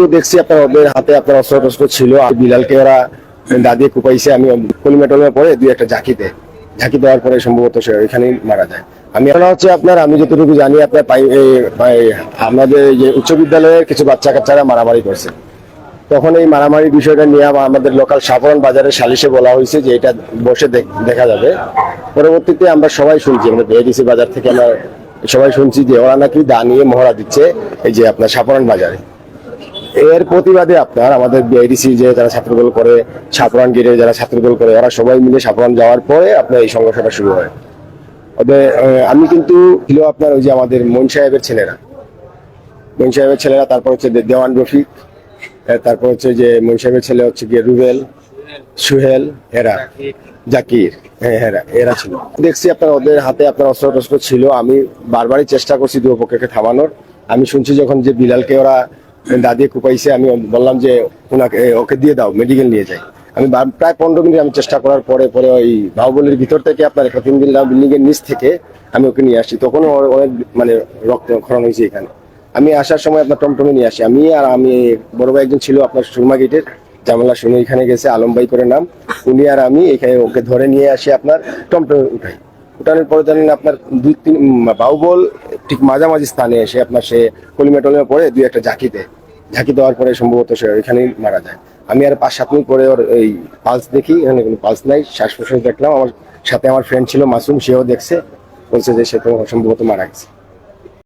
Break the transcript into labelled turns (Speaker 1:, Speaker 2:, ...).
Speaker 1: কিন্তু দেখছি আপনার ওদের হাতে আপনার অস্ত্র টস্ত্র ছিল বিলালকে ওরা দাদিয়ে কুপাইছে, আমি কলিমেটলের পরে দুই একটা ঝাঁকি দেয় ঝাঁকি দেওয়ার পরে সম্ভবত সে ওইখানেই মারা যায়। আমি হচ্ছে আপনার, আমি যতটুকু জানি, আপনার আমাদের যে উচ্চ বিদ্যালয়ের কিছু বাচ্চা কাচ্চারা মারামারি করছে। তখন এই মারামারি বিষয়টা নিয়ে আমাদের লোকাল সাফরন বাজারের সালিশে বলা হয়েছে যে এটা বসে দেখ- যাবে। পরবর্তীতে আমরা সবাই শুনছি আমরা বিআইডিসি বাজার থেকে আমরা সবাই শুনছি যে ওরা নাকি দা নিয়ে মহড়া দিচ্ছে, এই যে আপনার সাফরন বাজারে। এর প্রতিবাদে আপনার আমাদের বিআইডিসি যে যারা ছাত্রদল করে সাফরান গেটে যারা ছাত্রদল করে, ওরা সবাই মিলে সাফরান যাওয়ার পরে আপনার এই সংঘর্ষটা শুরু হয়। আমি কিন্তু ছিল আপনার ওই যে আমাদের মন সাহেবের ছেলেরা। মন সাহেবের ছেলেরা, তারপর হচ্ছে দেওয়ান রফিক তারপর হচ্ছে যে মন সাহেবের ছেলে হচ্ছে গিয়ে রুবেল, সুহেল, হেরা, জাকির হ্যাঁ হেরা, এরা ছিল। দেখছি আপনার ওদের হাতে আপনার অস্ত্র টস্ত্র ছিল, আমি বারবারই চেষ্টা করছি দুপক্ষকে থামানোর। আমি শুনছি যখন যে বিলালকে ওরা দাদিয়ে কুপাইছে, আমি বললাম যে ওনাকে ওকে দিয়ে দাও মেডিকেল নিয়ে যাই। আমি প্রায় পনেরো মিনিট আমি চেষ্টা করার পরে পরে ওই বাহুবলির ভিতর থেকে আপনার একটা তিন বিল্ডিং নিচ থেকে আমি ওকে নিয়ে আসি তখন অনেক মানে রক্ত খরণ হয়েছে এখানে। আমি আসার সময় আপনার টমটমে নিয়ে আসি। আমি আর আমি, বড় ভাই একজন ছিল আপনার সুরমা গেটের, জামালা শুনে এখানে গেছে, আলম ভাই করে নাম। উনি আর আমি এখানে ওকে ধরে নিয়ে আসি আপনার টমটমে উঠাই। উঠানোর পরে জানেন আপনার দুই তিন বাহুবল ঠিক মাঝামাঝি স্থানে এসে আপনার সে কলিমেটলের পরে দুই একটা ঝাঁকি দেয় ঝাঁকি দেওয়ার পরে সম্ভবত সে ওইখানেই মারা যায়। আমি আর পাঁচ সাত মিনিট পরে ওর এই পালস দেখি, এখানে কোনো পালস নাই শ্বাস প্রশ্বাস দেখলাম। আমার সাথে আমার ফ্রেন্ড ছিল মাসুম, সেও দেখছে, বলছে যে সে তো সম্ভবত মারা গেছে।